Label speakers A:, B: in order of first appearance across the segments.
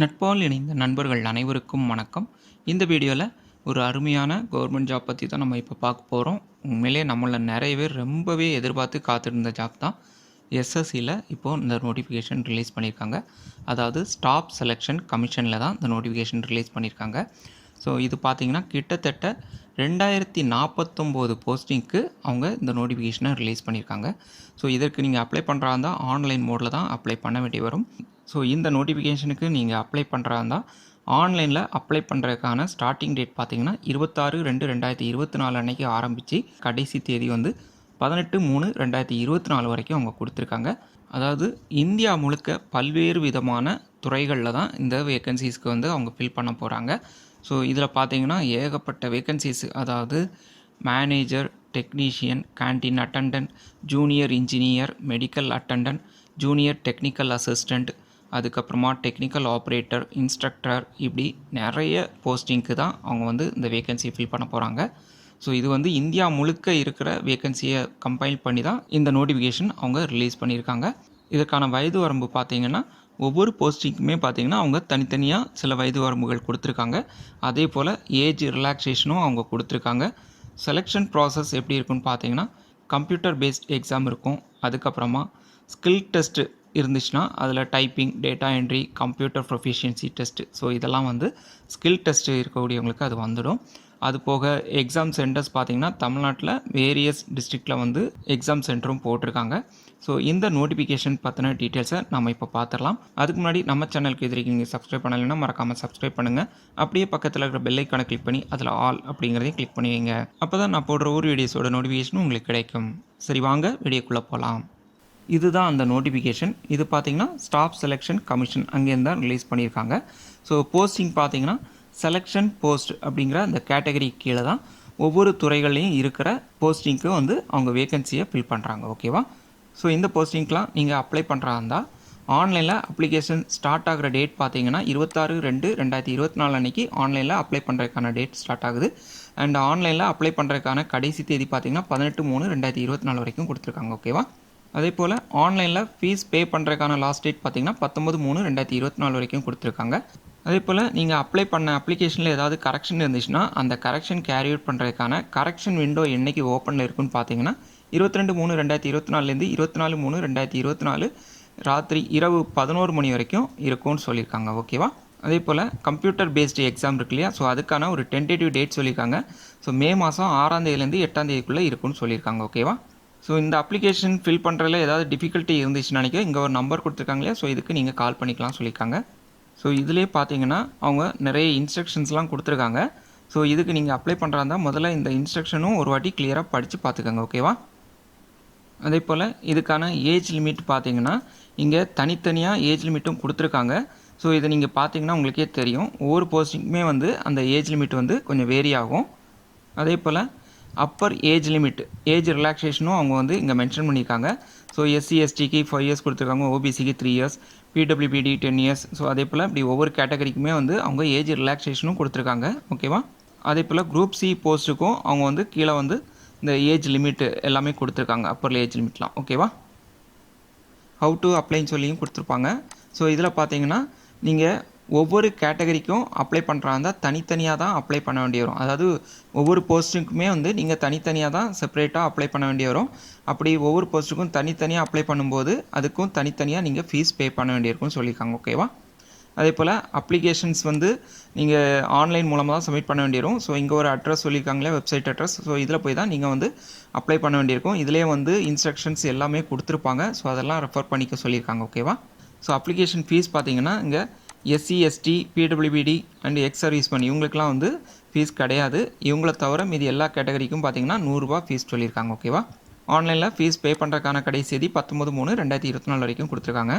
A: நட்பால் இணைந்த நண்பர்கள் அனைவருக்கும் வணக்கம். இந்த வீடியோவில் ஒரு அருமையான கவர்மெண்ட் ஜாப் பற்றி தான் நம்ம இப்போ பார்க்க போகிறோம் உண்மையிலே நம்மள நிறைய பேர் ரொம்பவே எதிர்பார்த்து காத்திருந்த ஜாப் தான். எஸ்எஸ்சியில் இப்போது இந்த நோட்டிஃபிகேஷன் ரிலீஸ் பண்ணியிருக்காங்க அதாவது ஸ்டாப் செலெக்ஷன் கமிஷனில் தான் இந்த நோட்டிஃபிகேஷன் ரிலீஸ் பண்ணியிருக்காங்க ஸோ இது பார்த்தீங்கன்னா கிட்டத்தட்ட ரெண்டாயிரத்தி நாற்பத்தொம்போது போஸ்டிங்க்கு அவங்க இந்த நோட்டிஃபிகேஷனை ரிலீஸ் பண்ணியிருக்காங்க ஸோ இதற்கு நீங்கள் அப்ளை பண்ணுறா இருந்தால் ஆன்லைன் மோடில் தான் அப்ளை பண்ண வேண்டி வரும். ஸோ இந்த நோட்டிஃபிகேஷனுக்கு நீங்கள் அப்ளை பண்ணுறா இருந்தால் ஆன்லைனில் அப்ளை பண்ணுறதுக்கான ஸ்டார்டிங் டேட் பார்த்தீங்கன்னா இருபத்தாறு ரெண்டு ரெண்டாயிரத்தி இருபத்தி நாலு அன்னைக்கு ஆரம்பித்து கடைசி தேதி வந்து பதினெட்டு மூணு ரெண்டாயிரத்தி இருபத்தி நாலு வரைக்கும் அவங்க கொடுத்துருக்காங்க. அதாவது இந்தியா முழுக்க பல்வேறு விதமான துறைகளில் தான் இந்த வேக்கன்சிஸ்க்கு வந்து அவங்க ஃபில் பண்ண போகிறாங்க ஸோ இதில் பார்த்தீங்கன்னா ஏகப்பட்ட வேக்கன்சிஸ் அதாவது manager technician canteen attendant junior engineer medical attendant junior technical assistant அதுக்கப்புறமா டெக்னிக்கல் ஆப்ரேட்டர் இன்ஸ்ட்ரக்டர் இப்படி நிறைய போஸ்டிங்க்கு தான் அவங்க வந்து இந்த வேக்கன்சியை ஃபில் பண்ண போகிறாங்க ஸோ இது வந்து இந்தியா முழுக்க இருக்கிற வேக்கன்சியை கம்பைல் பண்ணி தான் இந்த நோட்டிஃபிகேஷன் அவங்க ரிலீஸ் பண்ணியிருக்காங்க. இதற்கான வயது வரம்பு பார்த்திங்கன்னா ஒவ்வொரு போஸ்டிங்க்குமே பார்த்தீங்கன்னா அவங்க தனித்தனியாக சில வயது வரம்புகள் கொடுத்துருக்காங்க. அதே போல் ஏஜ் ரிலாக்ஸேஷனும் அவங்க கொடுத்துருக்காங்க. செலெக்ஷன் ப்ராசஸ் எப்படி இருக்குன்னு பார்த்தீங்கன்னா கம்ப்யூட்டர் பேஸ்ட் எக்ஸாம் இருக்கும். அதுக்கப்புறமா ஸ்கில் டெஸ்ட்டு இருந்துச்சுன்னா அதில் typing data entry computer proficiency test so இதெல்லாம் வந்து ஸ்கில் டெஸ்ட்டு இருக்கக்கூடியவங்களுக்கு அது வந்துடும். அது போக எக்ஸாம் சென்டர்ஸ் பார்த்தீங்கன்னா தமிழ்நாட்டில் வேரியஸ் டிஸ்ட்ரிக்டில் வந்து எக்ஸாம் சென்டரும் போட்டிருக்காங்க. ஸோ இந்த நோட்டிஃபிகேஷன் பற்றின டீட்டெயில்ஸை நம்ம இப்போ பார்த்துடலாம் அதுக்கு முன்னாடி நம்ம சேனலுக்கு இது நீங்கள் சப்ஸ்கிரைப் பண்ணலைன்னா மறக்காமல் சப்ஸ்கிரைப் பண்ணுங்கள் அப்படியே பக்கத்தில் இருக்கிற பெல்லைக்கான கிளிக் பண்ணி அதில் ஆல் அப்படிங்கிறதையும் கிளிக் பண்ணுவீங்க அப்போ தான் நான் போடுற ஒரு வீடியோஸோட நோட்டிஃபிகேஷனும் உங்களுக்கு கிடைக்கும். சரி வாங்க வீடியோக்குள்ளே போகலாம் இதுதான் அந்த நோட்டிஃபிகேஷன் இது பார்த்தீங்கன்னா ஸ்டாஃப் செலெக்ஷன் கமிஷன் அங்கேருந்து தான் ரிலீஸ் பண்ணியிருக்காங்க. ஸோ போஸ்டிங் பார்த்தீங்கன்னா செலெக்ஷன் போஸ்ட் அப்படிங்கிற அந்த கேட்டகரி கீழே தான் ஒவ்வொரு துறைகள்லையும் இருக்கிற போஸ்டிங்க்கு வந்து அவங்க வேகன்சியை ஃபில் பண்ணுறாங்க ஓகேவா ஸோ இந்த போஸ்டிங்க்கெலாம் நீங்கள் அப்ளை பண்ணுறா இருந்தால் ஆன்லைனில் அப்ளிகேஷன் ஸ்டார்ட் ஆகிற டேட் பார்த்தீங்கன்னா இருபத்தாறு ரெண்டு ரெண்டாயிரத்தி இருபத்தி நாலு அன்றைக்கி ஆன்லைனில் அப்ளை பண்ணுறதுக்கான டேட் ஸ்டார்ட் ஆகுது. அண்ட் ஆன்லைனில் அப்ளை பண்ணுறதுக்கான கடைசி தேதி பார்த்தீங்கன்னா பதினெட்டு மூணு ரெண்டாயிரத்தி இருபத்தி நாலு வரைக்கும் கொடுத்துருக்காங்க ஓகேவா அதே போல் ஆன்லைனில் ஃபீஸ் பே பண்ணுறதுக்கான லாஸ்ட் டேட் பார்த்தீங்கன்னா பத்தொம்பது மூணு ரெண்டாயிரத்தி இருபத்தி நாலு வரைக்கும் கொடுத்துருக்காங்க. அதே போல் நீங்கள் அப்ளை பண்ண அப்ளிகேஷனில் ஏதாவது கரெக்ஷன் இருந்துச்சுன்னா அந்த கரெக்ஷன் கேரி அவுட் பண்ணுறதுக்கான கரெக்ஷன் விண்டோ என்றைக்கு ஓப்பனில் இருக்குன்னு பார்த்தீங்கன்னா இருபத்தி ரெண்டு மூணு ரெண்டாயிரத்தி இருபத்தி நாலுலேருந்து இருபத்தி நாலு மூணு ரெண்டாயிரத்தி இருபத்தி நாலு ராத்திரி இரவு பதினோரு மணி வரைக்கும் இருக்கும்னு சொல்லியிருக்காங்க ஓகேவா அதே போல் கம்ப்யூட்டர் பேஸ்டு எக்ஸாம் இருக்கு இல்லையா? ஸோ அதுக்கான ஒரு டென்டேட்டிவ் டேட் சொல்லியிருக்காங்க. ஸோ மே மாதம் ஆறாம் தேதியிலேருந்து எட்டாம் தேதிக்குள்ளே இருக்கும்னு சொல்லியிருக்காங்க ஓகேவா ஸோ இந்த அப்ளிகேஷன் ஃபில் பண்ணுறதுல ஏதாவது டிஃபிகல்ட்டி இருந்துச்சுன்னு நினைக்கிறேன். இங்கே ஒரு நம்பர் கொடுத்துருக்காங்களே ஸோ இதுக்கு நீங்கள் கால் பண்ணிக்கலாம் சொல்லியிருக்காங்க. ஸோ இதிலே பார்த்தீங்கன்னா அவங்க நிறைய இன்ஸ்ட்ரக்ஷன்ஸ்லாம் கொடுத்துருக்காங்க. ஸோ இதுக்கு நீங்கள் அப்ளை பண்ணுறாந்தா முதல்ல இந்த இன்ஸ்ட்ரக்ஷனும் ஒரு வாட்டி கிளியராக படித்து பார்த்துக்கோங்க ஓகேவா அதே போல் இதுக்கான ஏஜ் லிமிட் பார்த்தீங்கன்னா இங்கே தனித்தனியாக ஏஜ் லிமிட்டும் கொடுத்துருக்காங்க. ஸோ இதை நீங்கள் பார்த்தீங்கன்னா உங்களுக்கே தெரியும். ஒவ்வொரு போஸ்டிங்குமே வந்து அந்த ஏஜ் லிமிட் வந்து கொஞ்சம் வேரி ஆகும். அதே போல் அப்பர் ஏஜ் லிமிட் ஏஜ் ரிலாக்ஸேஷனும் அவங்க வந்து இங்கே மென்ஷன் பண்ணியிருக்காங்க. ஸோ எஸ்சி எஸ்டிக்கு ஃபைவ் இயர்ஸ் கொடுத்துருக்காங்க ஓபிசிக்கு three years PWBD ten years so அதே போல் இப்படி ஒவ்வொரு கேட்டகரிக்குமே வந்து அவங்க ஏஜ் ரிலாக்ஸேஷனும் கொடுத்துருக்காங்க. ஓகேவா அதே போல் குரூப் சி போஸ்ட்டுக்கும் அவங்க வந்து கீழே வந்து இந்த ஏஜ் லிமிட் எல்லாமே கொடுத்துருக்காங்க அப்பர் ஏஜ் லிமிட்லாம் ஓகேவா ஹவு டு அப்ளைன்னு சொல்லியும் கொடுத்துருப்பாங்க. ஸோ இதில் பார்த்தீங்கன்னா நீங்கள் ஒவ்வொரு கேட்டகரிக்கும் அப்ளை பண்ணுறா இருந்தால் தனித்தனியாக தான் அப்ளை பண்ண வேண்டி வரும். அதாவது ஒவ்வொரு போஸ்ட்டுக்குமே வந்து நீங்கள் தனித்தனியாக தான் செப்பரேட்டாக அப்ளை பண்ண வேண்டி வரும். அப்படி ஒவ்வொரு போஸ்ட்டுக்கும் தனித்தனியாக அப்ளை பண்ணும்போது அதுக்கும் தனித்தனியாக நீங்கள் ஃபீஸ் பே பண்ண வேண்டியிருக்கும்னு சொல்லியிருக்காங்க ஓகேவா அதே போல் அப்ளிகேஷன்ஸ் வந்து நீங்கள் ஆன்லைன் மூலமாக தான் சப்மிட் பண்ண வேண்டியிருக்கும் ஸோ இங்கே ஒரு அட்ரஸ் சொல்லியிருக்காங்களே வெப்சைட் அட்ரஸ் ஸோ இதில் போய் தான் நீங்கள் வந்து அப்ளை பண்ண வேண்டியிருக்கும் இதிலே வந்து இன்ஸ்ட்ரக்ஷன்ஸ் எல்லாமே கொடுத்துருப்பாங்க. ஸோ அதெல்லாம் ரெஃபர் பண்ணிக்க சொல்லியிருக்காங்க ஓகேவா ஸோ அப்ளிகேஷன் ஃபீஸ் பார்த்தீங்கன்னா இங்கே SC ST PWBD and ex service பண்ணி இவங்களுக்குலாம் வந்து ஃபீஸ் கிடையாது. இவங்கள தவிர மீதி எல்லா கேட்டகரிக்கும் பார்த்தீங்கன்னா நூறுரூவா ஃபீஸ் சொல்லியிருக்காங்க ஓகேவா ஆன்லைனில் ஃபீஸ் பே பண்ணுறதுக்கான கடைசி தேதி பத்தொம்பது மூணு ரெண்டாயிரத்தி இருபத்தி நாலு வரைக்கும் கொடுத்துருக்காங்க.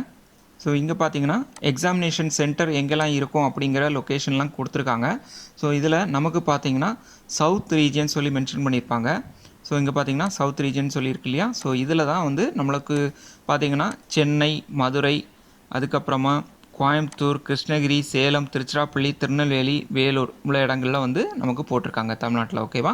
A: ஸோ இங்கே பார்த்தீங்கன்னா எக்ஸாமினேஷன் சென்டர் எங்கெல்லாம் இருக்கும் அப்படிங்கிற லொக்கேஷன்லாம் கொடுத்துருக்காங்க. ஸோ இதில் நமக்கு பார்த்தீங்கன்னா சவுத் ரீஜியன் சொல்லி மென்ஷன் பண்ணியிருப்பாங்க. ஸோ இங்கே பார்த்தீங்கன்னா சவுத் ரீஜன் சொல்லியிருக்கு இல்லையா? ஸோ இதில் தான் வந்து நம்மளுக்கு பார்த்தீங்கன்னா சென்னை மதுரை அதுக்கப்புறமா கோயம்புத்தூர் கிருஷ்ணகிரி சேலம் திருச்சிராப்பள்ளி திருநெல்வேலி வேலூர் உள்ள இடங்கள்லாம் வந்து நமக்கு போட்டிருக்காங்க தமிழ்நாட்டில் ஓகேவா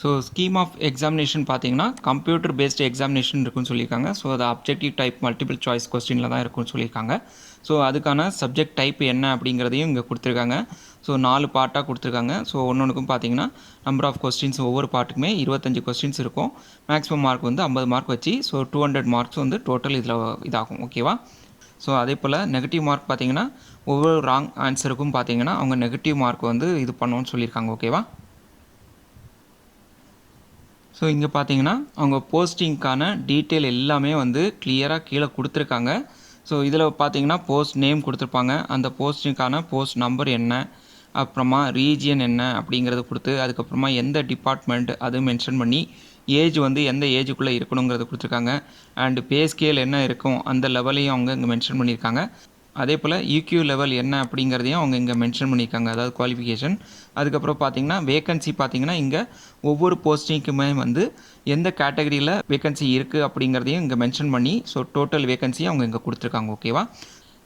A: ஸோ ஸ்கீம் ஆஃப் எக்ஸாமினேஷன் பார்த்தீங்கன்னா கம்ப்யூட்டர் பேஸ்டு எக்ஸாமினேஷன் இருக்குன்னு சொல்லியிருக்காங்க. ஸோ அது அப்ஜெக்டிவ் டைப் மல்டிபிள் சாய்ஸ் கொஸ்டினில் தான் இருக்குன்னு சொல்லியிருக்காங்க. ஸோ அதுக்கான சப்ஜெக்ட் டைப் என்ன அப்படிங்கிறதையும் இங்கே கொடுத்துருக்காங்க. ஸோ நாலு பார்ட்டாக கொடுத்துருக்காங்க. ஸோ ஒன்று ஒன்றுக்கும் பார்த்தீங்கன்னா நம்பர் ஆஃப் கொஸ்டின்ஸ் ஒவ்வொரு பார்ட்டுக்குமே இருபத்தஞ்சு கொஸ்டின்ஸ் இருக்கும். மேக்ஸிமம் மார்க் வந்து ஐம்பது மார்க் வச்சு ஸோ டூ ஹண்ட்ரட் மார்க்ஸ் வந்து டோட்டல் இதில் இதாகும் ஓகேவா ஸோ அதே போல் நெகட்டிவ் மார்க் பார்த்தீங்கன்னா ஒவ்வொரு ராங் ஆன்சருக்கும் பார்த்தீங்கன்னா அவங்க நெகட்டிவ் மார்க் வந்து இது பண்ணணும்னு சொல்லியிருக்காங்க ஓகேவா ஸோ இங்கே பார்த்தீங்கன்னா அவங்க போஸ்டிங்க்கான டீட்டெயில் எல்லாமே வந்து கிளியராக கீழே கொடுத்துருக்காங்க. ஸோ இதில் பார்த்தீங்கன்னா போஸ்ட் நேம் கொடுத்துருப்பாங்க. அந்த போஸ்டிங்க்கான போஸ்ட் நம்பர் என்ன? அப்புறமா ரீஜியன் என்ன? அப்படிங்கிறத கொடுத்து அதுக்கப்புறமா எந்த டிபார்ட்மெண்ட் அது மென்ஷன் பண்ணி ஏஜ் வந்து எந்த ஏஜுக்குள்ளே இருக்கணுங்கிறத கொடுத்துருக்காங்க. அண்டு பே ஸ்கேல் என்ன இருக்கும் அந்த லெவலையும் அவங்க இங்கே மென்ஷன் பண்ணியிருக்காங்க. அதே போல் யூக்யூ லெவல் என்ன அப்படிங்கிறதையும் அவங்க இங்கே மென்ஷன் பண்ணியிருக்காங்க அதாவது குவாலிஃபிகேஷன் அதுக்கப்புறம் பார்த்தீங்கன்னா வேகன்சி பார்த்தீங்கன்னா இங்கே ஒவ்வொரு போஸ்டிங்க்குமே வந்து எந்த கேட்டகரியில் வேகன்சி இருக்குது அப்படிங்கிறதையும் இங்கே மென்ஷன் பண்ணி ஸோ டோட்டல் வேகன்சி அவங்க இங்கே கொடுத்துருக்காங்க ஓகேவா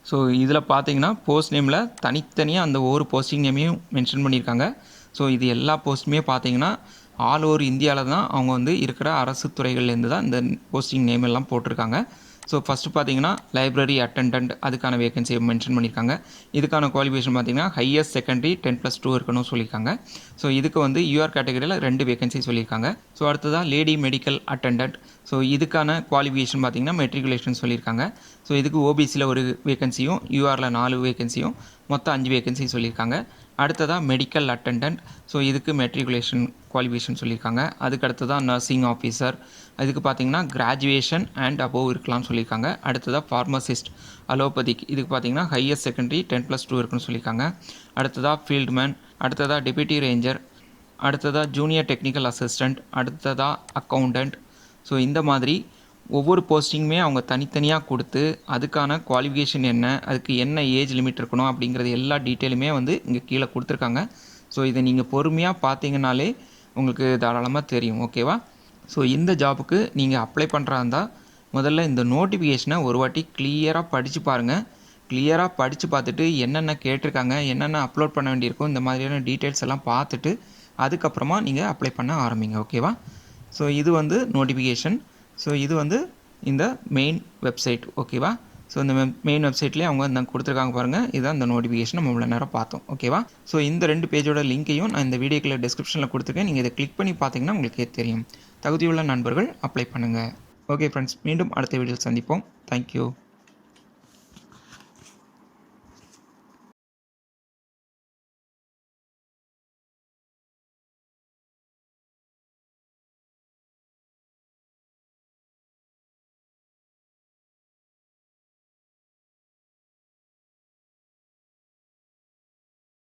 A: ஸோ இதில் பார்த்தீங்கன்னா போஸ்ட் நேமில் தனித்தனியாக அந்த ஒவ்வொரு போஸ்டிங் நேமையும் மென்ஷன் பண்ணியிருக்காங்க. ஸோ இது எல்லா போஸ்ட்டுமே பார்த்தீங்கன்னா ஆல் ஓவர் இந்தியாவில் தான் அவங்க வந்து இருக்கிற அரசு துறைகள்லேருந்து தான் இந்த போஸ்டிங் நேம் எல்லாம் போட்டிருக்காங்க. ஸோ ஃபஸ்ட்டு பார்த்தீங்கன்னா லைப்ரரி அட்டண்டன்ட் அதுக்கான வேகன்சியை மென்ஷன் பண்ணியிருக்காங்க. இதுக்கான குவாலிஃபிகேஷன் பார்த்தீங்கன்னா highest secondary ten plus two இருக்கணும்னு சொல்லியிருக்காங்க. ஸோ இதுக்கு வந்து யூஆர் கேட்டகரியில் ரெண்டு வேகன்சி சொல்லியிருக்காங்க. ஸோ அடுத்ததாக லேடி மெடிக்கல் அட்டண்டன்ட் ஸோ இதுக்கான குவாலிஃபிகேஷன் பார்த்தீங்கன்னா மெட்ரிகுலேஷன் சொல்லியிருக்காங்க. ஸோ இதுக்கு ஓபிசியில் ஒரு வேகன்சியும் யூஆரில் நாலு வேகன்சியும் மொத்தம் அஞ்சு வேகன்சி சொல்லியிருக்காங்க. அடுத்ததாக மெடிக்கல் அட்டண்டன்ட் ஸோ இதுக்கு மெட்ரிகுலேஷன் குவாலிஃபிகேஷன் சொல்லியிருக்காங்க. அதுக்கு அடுத்ததாக நர்சிங் ஆஃபீஸர் அதுக்கு பார்த்தீங்கன்னா கிராஜுவேஷன் அண்ட் அபோவ் இருக்கலாம்னு சொல்லியிருக்காங்க. அடுத்ததாக ஃபார்மசிஸ்ட் அலோபதிக் இதுக்கு பார்த்தீங்கன்னா higher secondary ten plus two இருக்குன்னு சொல்லியிருக்காங்க. அடுத்ததாக ஃபீல்டுமேன் அடுத்ததாக டெபியூட்டி ரேஞ்சர் அடுத்ததாக ஜூனியர் டெக்னிக்கல் அசிஸ்டண்ட் அடுத்ததாக அக்கௌண்டண்ட் ஸோ இந்த மாதிரி ஒவ்வொரு போஸ்டிங்குமே அவங்க தனித்தனியாக கொடுத்து அதுக்கான குவாலிஃபிகேஷன் என்ன அதுக்கு என்ன ஏஜ் லிமிட் இருக்கணும் அப்படிங்கிறது எல்லா டீட்டெயிலுமே வந்து இங்கே கீழே கொடுத்துருக்காங்க. ஸோ இதை நீங்கள் பொறுமையாக பார்த்தீங்கனாலே உங்களுக்கு தாராளமாக தெரியும் ஓகேவா ஸோ இந்த ஜாபுக்கு நீங்கள் அப்ளை பண்ணுறா இருந்தால் முதல்ல இந்த நோட்டிஃபிகேஷனை ஒரு வாட்டி கிளியராக படித்து பாருங்கள் கிளியராக படித்து பார்த்துட்டு என்னென்ன கேட்டிருக்காங்க என்னென்ன அப்லோட் பண்ண வேண்டியிருக்கும் இந்த மாதிரியான டீட்டெயில்ஸ் எல்லாம் பார்த்துட்டு அதுக்கப்புறமா நீங்கள் அப்ளை பண்ண ஆரம்பிங்க ஓகேவா ஸோ இது வந்து நோட்டிஃபிகேஷன் ஸோ இது வந்து இந்த மெயின் வெப்சைட் ஓகேவா ஸோ இந்த மெயின் வெப்சைட்லேயே அவங்க இந்த கொடுத்துருக்காங்க பாருங்கள் இதுதான் இந்த நோட்டிஃபிகேஷன் நம்ம இவ்வளோ நேரம் பார்த்தோம் ஓகேவா ஸோ இந்த ரெண்டு பேஜோட லிங்க்கையும் நான் இந்த வீடியோக்குள்ள டிஸ்கிரிப்ஷனில் கொடுத்துருக்கேன். நீங்கள் இதை கிளிக் பண்ணி பார்த்தீங்கன்னா உங்களுக்கே தெரியும். தகுதியுள்ள நண்பர்கள் அப்ளை பண்ணுங்கள் ஓகே ஃப்ரெண்ட்ஸ் மீண்டும் அடுத்த வீடியோவில் சந்திப்போம். தேங்க்யூ